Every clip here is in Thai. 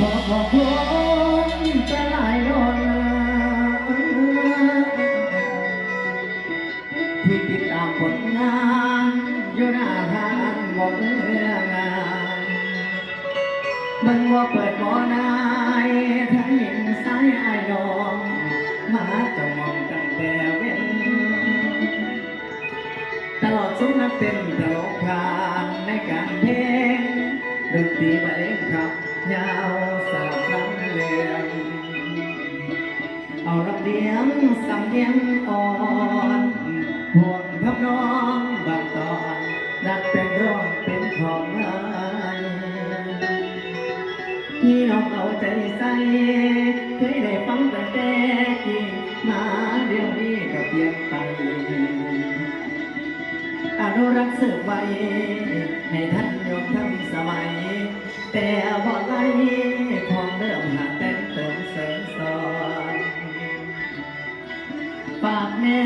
บอกบอคนจะหลายอนที่ติดตามผลงานอยู่หน้าทางบอกเรื่องงานมันว่าเปิดบ่อนายทั้งหญิงสายอยงมาจะมองตั้งแต่เว้นตลอดสุนัขเต็มตลอดทานในการเพลงดนตรีบรรเลงครับ ยาวสลับคำเรียงเอารับเลี้ยงสำเนียงอ่อนห่วงทับน้องบางตอนนักเป็นร้องเป็นของนายที่น้องเอาใจใส่เคยได้ฟังแต่แต่กี้มาเดี๋ยวนี้ก็เปลี่ยนไปอนุรักษ์สืบไว้ให้ท่านยกทำสมัย แต่บ่ไหลของเริ่มหาแต่งเติมเสริมสอนฝากแม่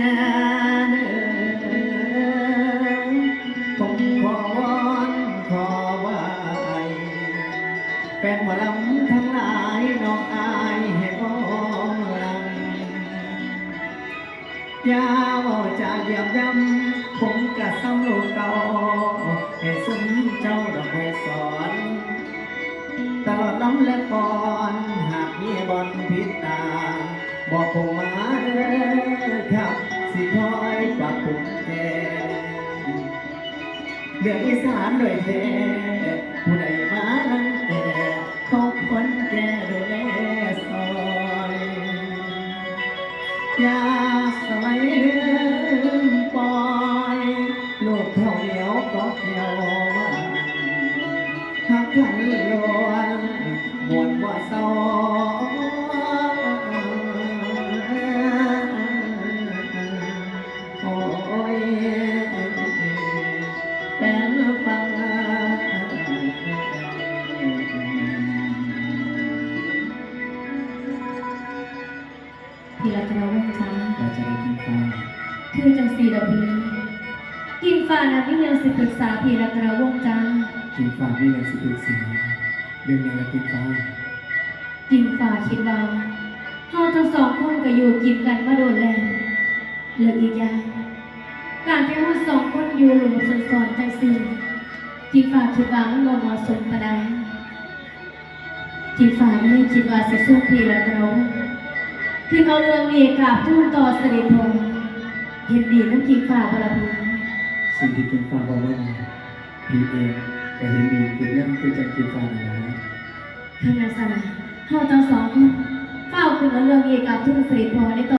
เด้อผมขอวอนขอไหวแฟนหมอลำทั้งหลายน้องอายให้พ้องลำยาวจะเยี่ยมยำ และก่อนหากมีบอลพิษตาบอกผมมาเด้อครับ สิคอยปรับปรุงแก้เรื่องอีสานด้วยแท้ผู้ใดมาลังแต่เขาคนแก่ดูแลซอย อย่าสมัยลืม พี่รัตนวงศ์จ้าเราจะได้กินฟ้าคือจังสีดอกพี่กินฟ้านะพี่ยังสิปรึกษาพี่รัตนวงศ์จ้ากินฟ้าไม่ยังสิบสีเรื่องยังละกินฟ้ากินฟ้าคิดว่าเฮาทั้งสองคนก็อยู่กินกันมาโดนแล้วเหลืออีกอย่างการที่เฮาสองคนอยู่หลุมสนสอนจังสีกินฟ้าคิดว่ามันบ่เหมาะสมปานใดกินฟ้าไม่คิดว่าสิสู้พี่รัตนวงศ์ คือเอาเรื่องนี้กราบทูลต่อเสด็จพ่อเห็นดีน้ำกินฟ้าบ่ล่ะพี่สิ่งที่กินฟ้าบอกว่าพี่เองก็เห็นดีกินนั่นคือจะกินฟ้าหนะข้างในสนามเฮาทั้งสองคนเฝ้าคือเอาเรื่องนี้กับทุ่งเสด็จพอในตอน